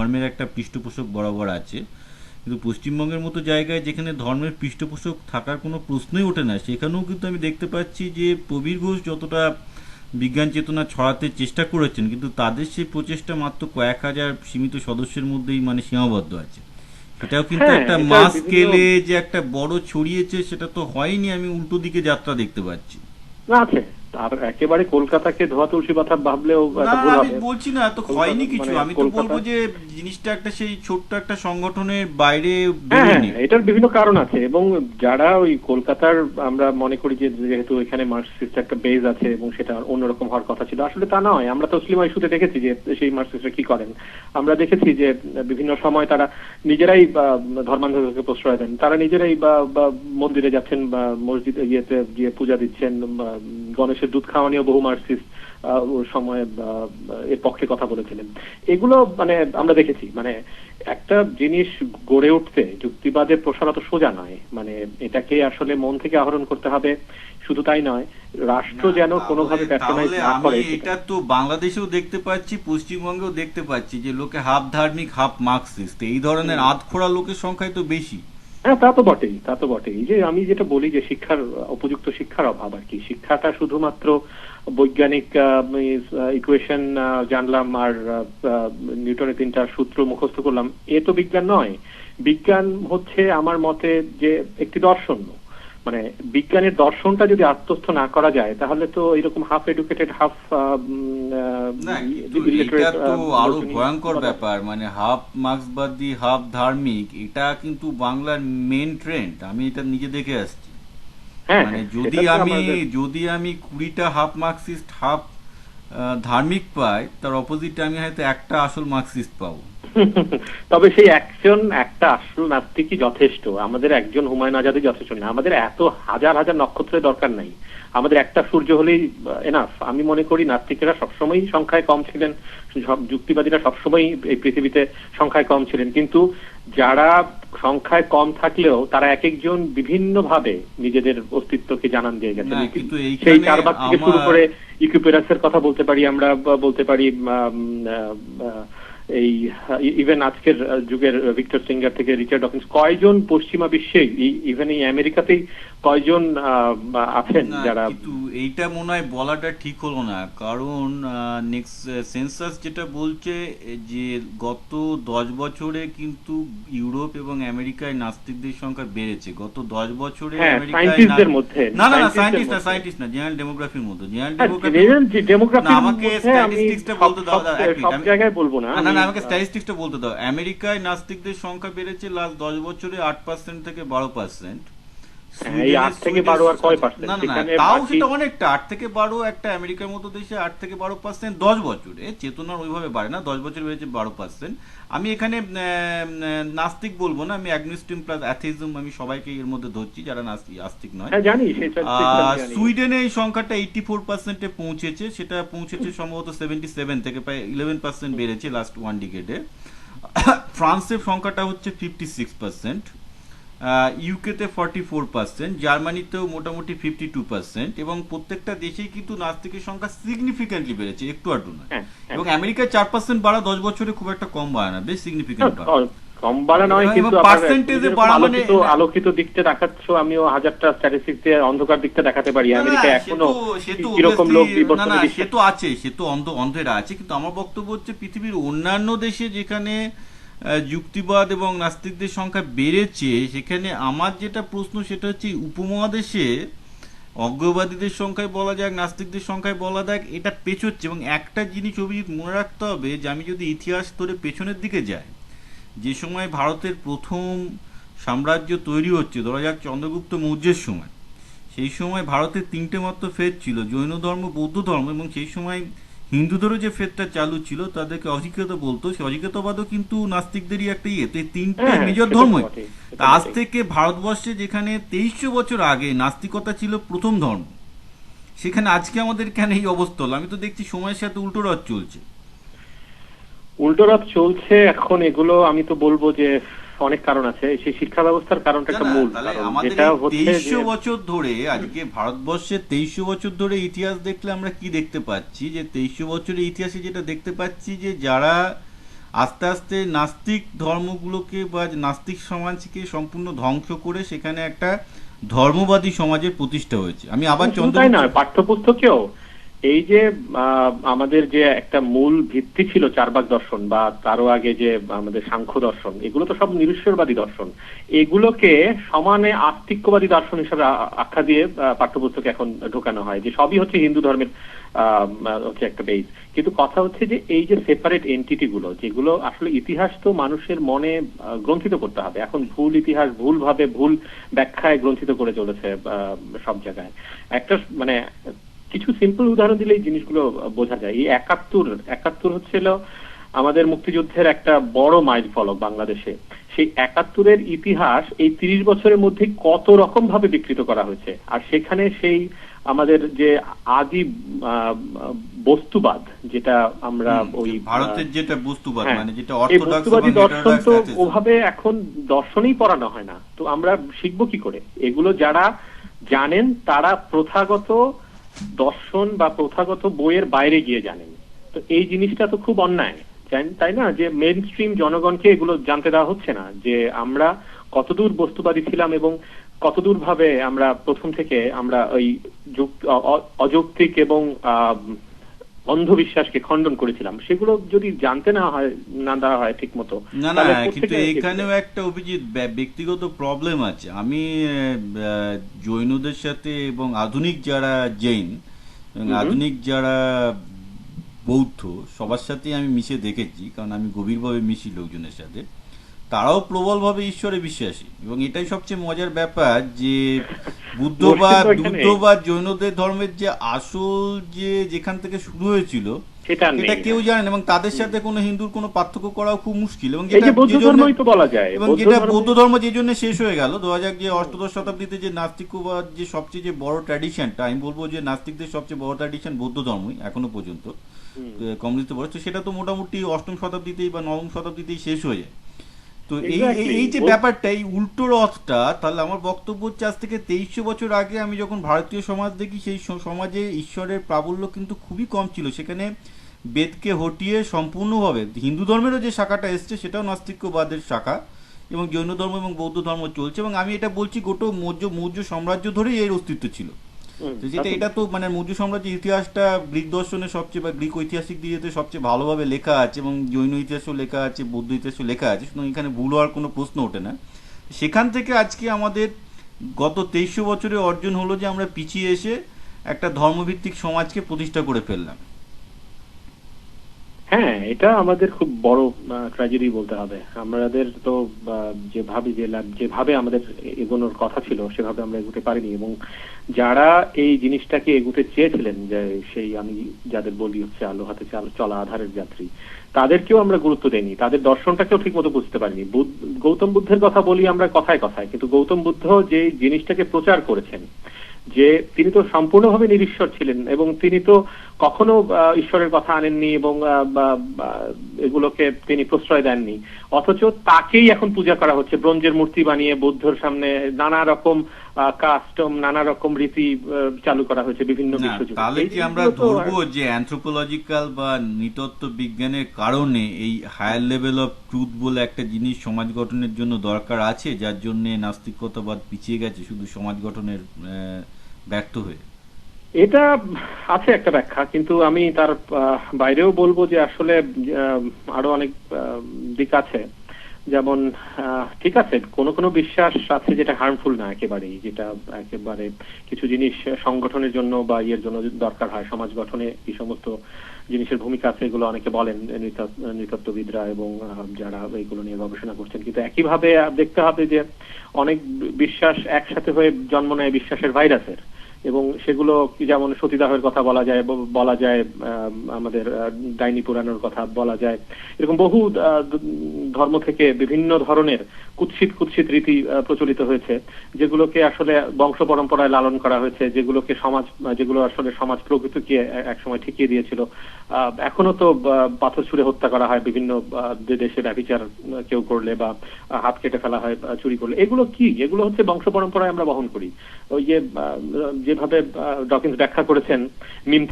ধর্মের একটা পৃষ্ঠপোষক বরাবর আছে। কিন্তু পশ্চিমবঙ্গের মতো জায়গায় যেখানে ধর্মের পৃষ্ঠপোষক থাকার কোনো প্রশ্নই ওঠে না সেখানেও কিন্তু আমি দেখতে পাচ্ছি যে প্রবীর ঘোষ যতটা বিজ্ঞান চেতনা ছড়াতে চেষ্টা করেছেন কিন্তু তাদের সেই প্রচেষ্টা মাত্র কয়েক হাজার সীমিত সদস্যের মধ্যেই মানে সীমাবদ্ধ আছে। সেটাও কিন্তু হ্যাঁ, একটা মাস স্কেলে যে একটা বড় ছড়িয়েছে সেটা তো হয়নি আমি উল্টো দিকে যাত্রা দেখতে পাচ্ছি। না আছে। আর একেবারে কলকাতাকে ধোয়া তুলসী পাতা ভাবলেও আমি বলছি না তো হয়নি কিছু। মানে আমি তো বলব যে জিনিসটা একটা সেই ছোট্ট একটা সংগঠনের বাইরে হ্যাঁ বেরোয়নি। হ্যাঁ, এটার বিভিন্ন কারণ আছে এবং যারা ওই কলকাতার আমরা মনে করি যে যেহেতু এখানে মার্কসিস্ট একটা বেজ আছে এবং সেটা অন্যরকম হওয়ার কথা ছিল আসলে তা নয়। আমরা তসলিমা ইস্যুতে দেখেছি যে সেই মার্কসিস্টরা কি করেন। আমরা দেখেছি যে বিভিন্ন সময় তারা নিজেরাই বা, ধর্মান্ধকে প্রশ্রয় দেন। তারা নিজেরাই বা মন্দিরে যাচ্ছেন বা মসজিদে ইয়েতে গিয়ে পূজা দিচ্ছেন বা, গণেশের দুধ খাওয়া নিয়েও বহু মার্কসিস্ট ওর সময় এর পক্ষে কথা বলেছিলেন। এগুলো মানে আমরা দেখেছি। মানে একটা জিনিস গড়ে উঠতে যুক্তিবাদের প্রসার অত সোজা নয়। মানে এটাকে আসলে মন থেকে আহরণ করতে হবে। শুধু তাই নয় রাষ্ট্র যেন কোনোভাবে প্যাট্রোনাইজ না করে। এটা তো বাংলাদেশেও দেখতে পাচ্ছি পশ্চিমবঙ্গেও দেখতে পাচ্ছি যে লোকে হাফ ধার্মিক হাফ মার্কসিস্ট। এই ধরনের আধখোড়া লোকের সংখ্যাই তো বেশি। হ্যাঁ তা তো বটেই, তা তো বটেই। যে আমি যেটা বলি যে শিক্ষার, উপযুক্ত শিক্ষার অভাব আর কি। শিক্ষাটা শুধুমাত্র বৈজ্ঞানিক ইকুয়েশন জানলাম আর নিউটনের তিনটা সূত্র মুখস্থ করলাম, এ তো বিজ্ঞান নয়। বিজ্ঞান হচ্ছে আমার মতে যে একটি দর্শন। মানে বিজ্ঞানের দর্শনটা যদি আত্মস্থ না করা যায় তাহলে তো এরকম হাফ এডুকেটেড হাফ এটা তো আরও ভয়ঙ্কর ব্যাপার মানে হাফ মার্ক্সবাদী হাফ ধার্মিক এটা কিন্তু বাংলার মেন ট্রেন্ড আমি এটা নিজে দেখে আসছি। হ্যাঁ মানে হ্যাঁ, যদি আমি যদি আমি কুড়িটা হাফ মার্কসিস্ট হাফ ধার্মিক পাই তার অপোজিটে আমি হয়তো একটা আসল মার্কসিস্ট পাবো। তবে সেই একজন একটা আসল নাস্তিকই যথেষ্ট। আমাদের একজন হুমায়ুন আজাদই যথেষ্ট না। আমাদের এত হাজার হাজার নক্ষত্রের দরকার নাই। আমাদের একটা সূর্য হলেই এনাফ আমি মনে করি নাস্তিকেরা সবসময়ই সংখ্যায় কম ছিলেন। যুক্তিবাদীরা সবসময় এই পৃথিবীতে সংখ্যায় কম ছিলেন। কিন্তু যারা সংখ্যায় কম থাকলেও তারা এক একজন বিভিন্ন ভাবে নিজেদের অস্তিত্বকে জানান দিয়ে এইখানে সেই চারবার থেকে শুরু করে ইকুইপেরাসের কথা বলতে পারি আমরা বলতে পারি এই ইভেন আজকের যুগের ভিক্টর সিঙ্গার থেকে রিচার্ড ডকিন্স কয়জন পশ্চিমা বিশ্বে ইভেন এই আমেরিকাতেই কয়জন আছেন যারা? কিন্তু এইটা মনে হয় বলাটা ঠিক হলো না। কারণ নেক্সট সেন্সাস যেটা বলছে যে গত দশ বছরে কিন্তু ইউরোপ এবং আমেরিকায় নাস্তিকদের সংখ্যা বেড়েছে। গত দশ বছরে হ্যাঁ, আমেরিকায় মধ্যে, না না না সায়েন্টিস্ট না। সায়েন্টিস্ট না জেনারেল ডেমোগ্রাফির মধ্যে। জেনারেল হ্যাঁ, ডেমোগ্রাফি আমাকে স্ট্যাটিস্টিক্সটা বলতে দাও সব- জায়গায় বলব না। না না আমাকে স্ট্যাটিস্টিক্সটা বলতে দাও। আমেরিকায় নাস্তিকদের সংখ্যা বেড়েছে লাস্ট দশ বছরে আট পার্সেন্ট থেকে বারো পার্সেন্ট থেকে আর কয় তাও সেটা অনেকটা আট থেকে বারো একটা আমেরিকার মতো দেশে আট থেকে বারো পার্সেন্ট দশ বছরে চেতনার ওইভাবে বাড়ে না দশ বছর বেড়েছে বারো পার্সেন্ট আমি এখানে নাস্তিক বলব না আমি অ্যাগনিস্টিম প্লাস অ্যাথিজম আমি সবাইকে এর মধ্যে ধরছি যারা নাস্তিক আস্তিক নয়। হ্যাঁ। সুইডেনে এই সংখ্যাটা এইটি ফোর পার্সেন্টে পৌঁছেছে সেটা পৌঁছেছে সম্ভবত সেভেন্টি সেভেন থেকে প্রায় ইলেভেন পার্সেন্ট বেড়েছে লাস্ট ওয়ান ডিকেডে ফ্রান্সের সংখ্যাটা হচ্ছে ফিফটি সিক্স পার্সেন্ট ইউকেতে ফর্টি ফোর পার্সেন্ট জার্মানিতেও মোটামুটি ফিফটি টু পার্সেন্ট এবং প্রত্যেকটা দেশেই কিন্তু নাস্তিকের সংখ্যা সিগনিফিক্যান্টলি বেড়েছে একটু আধটু নয়। হ্যাঁ, হ্যাঁ। এবং আমেরিকায় চার পার্সেন্ট বাড়া দশ বছরে খুব একটা কম বাড়ে না বেশ সিগনিফিক্যান্ট না, বাড়া কম নয় কিন্তু মানে- আলোকিত আলোকিত দিকটা দেখাচ্ছ আমিও হাজারটা স্ট্যাটিস্টিক্স দিয়ে অন্ধকার দেখাতে পারি। আমেরিকা সে এখনও তো- সে কীরকম লোক না সে তো আছে সে তো অন্ধ অন্ধেরা আছে কিন্তু আমার বক্তব্য হচ্ছে পৃথিবীর অন্যান্য দেশে যেখানে যুক্তিবাদ এবং নাস্তিকদের সংখ্যা বেড়েছে, সেখানে আমার যেটা প্রশ্ন সেটা হচ্ছে উপমহাদেশে অজ্ঞবাদীদের সংখ্যায় বলা যাক, নাস্তিকদের সংখ্যায় বলা যাক, এটা পেছোচ্ছে এবং একটা জিনিস অভিজিৎ মনে রাখতে হবে যে আমি যদি ইতিহাস ধরে পেছনের দিকে যাই, যে সময় ভারতের প্রথম সাম্রাজ্য তৈরি হচ্ছে, ধরা যাক চন্দ্রগুপ্ত মৌর্যের সময়, সেই সময় ভারতের তিনটে মাত্র ফেদ ছিল জৈন ধর্ম বৌদ্ধ ধর্ম এবং সেই সময় হিন্দুদেরও যে ফেদটা চালু ছিল তাদেরকে অধিকৃত বলতো। সেই অধিকৃতবাদও কিন্তু নাস্তিকদেরই একটা ইয়ে তো এই তিনটে হ্যাঁ, মেজর তো ধর্মই। আজ থেকে ভারতবর্ষে যেখানে তেইশশো বছর আগে নাস্তিকতা ছিল প্রথম ধর্ম সেখানে আজকে আমাদের কেন এই অবস্থা হলো। আমি তো দেখছি সময়ের সাথে উল্টো রথ চলছে। উল্টো রথ চলছে এখন এগুলো আমি তো বলব যে অনেক কারণ আছে। সেই শিক্ষা ব্যবস্থার কারণটা একটা মূল যেটা হচ্ছে বছর ধরে আজকে ভারতবর্ষের তেইশশো বছর ধরে ইতিহাস দেখলে আমরা কি দেখতে পাচ্ছি? যে তেইশশো বছরের ইতিহাসে যেটা দেখতে পাচ্ছি যে যারা আস্তে আস্তে নাস্তিক ধর্মগুলোকে বা নাস্তিক সমাজকে সম্পূর্ণ ধ্বংস করে সেখানে একটা ধর্মবাদী সমাজের প্রতিষ্ঠা হয়েছে। আমি আবার চন্দ্র পাঠ্যপুস্তকেও এই যে আমাদের যে একটা মূল ভিত্তি ছিল চারবাক দর্শন বা তারও আগে যে আমাদের সাংখ্য দর্শন, এগুলো তো সব নিরীশ্বরবাদী দর্শন। এগুলোকে সমানে আস্তিক্যবাদী দর্শন হিসেবে আখ্যা দিয়ে পাঠ্যপুস্তকে এখন ঢোকানো হয়, যে সবই হচ্ছে হিন্দু ধর্মের হচ্ছে একটা বেস কিন্তু কথা হচ্ছে যে এই যে সেপারেট এন্টিটি গুলো, যেগুলো আসলে ইতিহাস তো মানুষের মনে গ্রন্থিত করতে হবে। এখন ভুল ইতিহাস ভুল ভাবে ভুল ব্যাখ্যায় গ্রন্থিত করে চলেছে সব জায়গায়। একটা মানে কিছু সিম্পল উদাহরণ দিলে এই জিনিসগুলো বোঝা যায়। এই একাত্তর একাত্তর হচ্ছিল আমাদের মুক্তিযুদ্ধের একটা বড় মাইল ফলক বাংলাদেশে। সেই একাত্তরের ইতিহাস এই তিরিশ বছরের মধ্যে কত রকম ভাবে বিকৃত করা হয়েছে। আর সেখানে সেই আমাদের যে আদি বস্তুবাদ যেটা আমরা ওই ভারতের যেটা বস্তুবাদ হ্যাঁ, মানে যেটা বস্তুবাদী দর্শন তো ওভাবে এখন দর্শনেই পড়ানো হয় না। তো আমরা শিখব কি করে? এগুলো যারা জানেন তারা প্রথাগত দর্শন বা প্রথাগত বইয়ের বাইরে গিয়ে জানেন। তো এই জিনিসটা তো খুব অন্যায় তাই না? যে মেন স্ট্রিম জনগণকে এগুলো জানতে দেওয়া হচ্ছে না যে আমরা কতদূর বস্তুবাদী ছিলাম এবং কতদূর ভাবে আমরা প্রথম থেকে আমরা ওই অযৌক্তিক এবং আহ, অন্ধবিশ্বাসকে খণ্ডন করেছিলাম। সেগুলো যদি জানতে না হয় না দেওয়া হয় ঠিক মতো না না কিন্তু এখানেও একটা অভিজিৎ ব্যক্তিগত প্রবলেম আছে। আমি জৈনদের সাথে এবং আধুনিক যারা জৈন। আধুনিক যারা বৌদ্ধ সবার সাথে আমি মিশে দেখেছি কারণ আমি গভীরভাবে মিশি লোকজনের সাথে। তারাও প্রবলভাবে ঈশ্বরে বিশ্বাসী। এবং এটাই সবচেয়ে মজার ব্যাপার যে বুদ্ধবাদ বসে তো এখানে- বুদ্ধবাদ জৈনদের ধর্মের যে আসল যে যেখান থেকে শুরু হয়েছিল এটা কেউ জানে না। এবং তাদের সাথে কোনো হিন্দুর কোনো পার্থক্য করাও খুব মুশকিল। এবং যেটা বৌদ্ধ বলা যায়। এবং যেটা ধর্ম- বৌদ্ধ ধর্ম যে জন্য শেষ হয়ে গেল দু হাজার যে অষ্টদশ শতাব্দীতে যে নাস্তিকবাদ যে সবচেয়ে যে বড় ট্র্যাডিশনটা আমি বলব যে নাস্তিকদের সবচেয়ে বড় ট্র্যাডিশন বৌদ্ধ ধর্মই এখনও পর্যন্ত। কমিউনিস্ট তো সেটা তো মোটামুটি অষ্টম শতাব্দীতেই বা নবম শতাব্দীতেই শেষ হয়ে যায়। তো এই এই- যে ব্যাপারটা এই উল্টো রথটা তাহলে আমার বক্তব্য হচ্ছে আজ থেকে তেইশশো বছর আগে আমি যখন ভারতীয় সমাজ দেখি সেই সমাজে ঈশ্বরের প্রাবল্য কিন্তু খুবই কম ছিল। সেখানে বেদকে হটিয়ে সম্পূর্ণভাবে হিন্দু ধর্মেরও যে শাখাটা এসছে সেটাও নাস্তিক্যবাদের শাখা এবং জৈন ধর্ম এবং বৌদ্ধ ধর্ম চলছে এবং আমি এটা বলছি গোটো মৌর্য মৌর্য সাম্রাজ্য ধরেই এর অস্তিত্ব ছিল। তো যেটা এটা তো মানে মৌর্য সাম্রাজ্যের ইতিহাসটা গ্রিক দর্শনের সবচেয়ে বা গ্রিক ঐতিহাসিক দিকে সবচেয়ে ভালোভাবে লেখা আছে এবং জৈন ইতিহাসও লেখা আছে বৌদ্ধ ইতিহাসও লেখা আছে সুতরাং এখানে ভুল হওয়ার কোনো প্রশ্ন ওঠে না। সেখান থেকে আজকে আমাদের গত তেইশশো বছরে অর্জন হলো যে আমরা পিছিয়ে এসে একটা ধর্মভিত্তিক সমাজকে প্রতিষ্ঠা করে ফেললাম। হ্যাঁ এটা আমাদের খুব বড় ট্র্যাজেডি বলতে হবে। আমাদের তো আহ, যে ভাবি যে যেভাবে আমাদের এগোনোর কথা ছিল সেভাবে আমরা এগোতে পারিনি এবং যারা এই জিনিসটাকে এগোতে চেয়েছিলেন যে সেই আমি যাদের বলি হচ্ছে আলো হাতে চাল- আধারের যাত্রী তাদেরকেও আমরা গুরুত্ব দেইনি। তাদের দর্শনটাকেও ঠিক মতো বুঝতে পারিনি। গৌতম বুদ্ধের কথা বলি আমরা কথায় কথায় কিন্তু গৌতম বুদ্ধ যে জিনিসটাকে প্রচার করেছেন যে তিনি তো সম্পূর্ণভাবে নিরীশ্বর ছিলেন এবং তিনি তো কখনো ঈশ্বরের কথা আনেননি এবং এগুলোকে তিনি প্রশ্রয় দেননি। অথচ তাকেই এখন পূজা করা হচ্ছে। ব্রোঞ্জের মূর্তি বানিয়ে বুদ্ধর সামনে নানা রকম কাস্টম নানা রকম রীতি চালু করা হয়েছে বিভিন্ন তাহলে কি আমরা ধরবো যে অ্যানথ্রোপোলজিক্যাল বা নৃতত্ত্ব বিজ্ঞানের কারণে এই হায়ার লেভেল অফ ট্রুথ বলে একটা জিনিস সমাজ গঠনের জন্য দরকার আছে যার জন্য নাস্তিকতাবাদ পিছিয়ে গেছে শুধু সমাজ গঠনের আহ, ব্যর্থ হয়ে? এটা আছে একটা ব্যাখ্যা, কিন্তু আমি তার বাইরেও বলব যে আসলে আরও অনেক দিক আছে। যেমন ঠিক আছে, কোনো কোনো বিশ্বাস আছে যেটা হার্মফুল না একেবারেই, যেটা একেবারে কিছু জিনিস সংগঠনের জন্য বা ইয়ের জন্য দরকার হয়। সমাজ গঠনে এই সমস্ত জিনিসের ভূমিকা আছে, এগুলো অনেকে বলেন নৃতত্ত্ববিদরা এবং যারা এইগুলো নিয়ে গবেষণা করছেন। কিন্তু একইভাবে দেখতে হবে যে অনেক বিশ্বাস একসাথে হয়ে জন্ম নেয় বিশ্বাসের ভাইরাসের। এবং সেগুলো যেমন সতীদাহের কথা বলা যায় বলা যায় আমাদের ডাইনি পুরানোর কথা বলা যায়। এরকম বহু ধর্ম থেকে বিভিন্ন ধরনের কুৎসিত কুৎসিত রীতি প্রচলিত হয়েছে যেগুলোকে আসলে বংশ পরম্পরায় লালন করা হয়েছে যেগুলোকে সমাজ যেগুলো আসলে সমাজ প্রকৃতিকে একসময় ঠিকিয়ে দিয়েছিল। এখনও তো পাথর ছুঁড়ে হত্যা করা হয় বিভিন্ন দেশে ব্যভিচার আহ, কেউ করলে বা হাত কেটে ফেলা হয় চুরি করলে। এগুলো কি? এগুলো হচ্ছে বংশ পরম্পরায় আমরা বহন করি। ওই যে যেভাবে ডকিন্স ব্যাখ্যা করেছেন মিম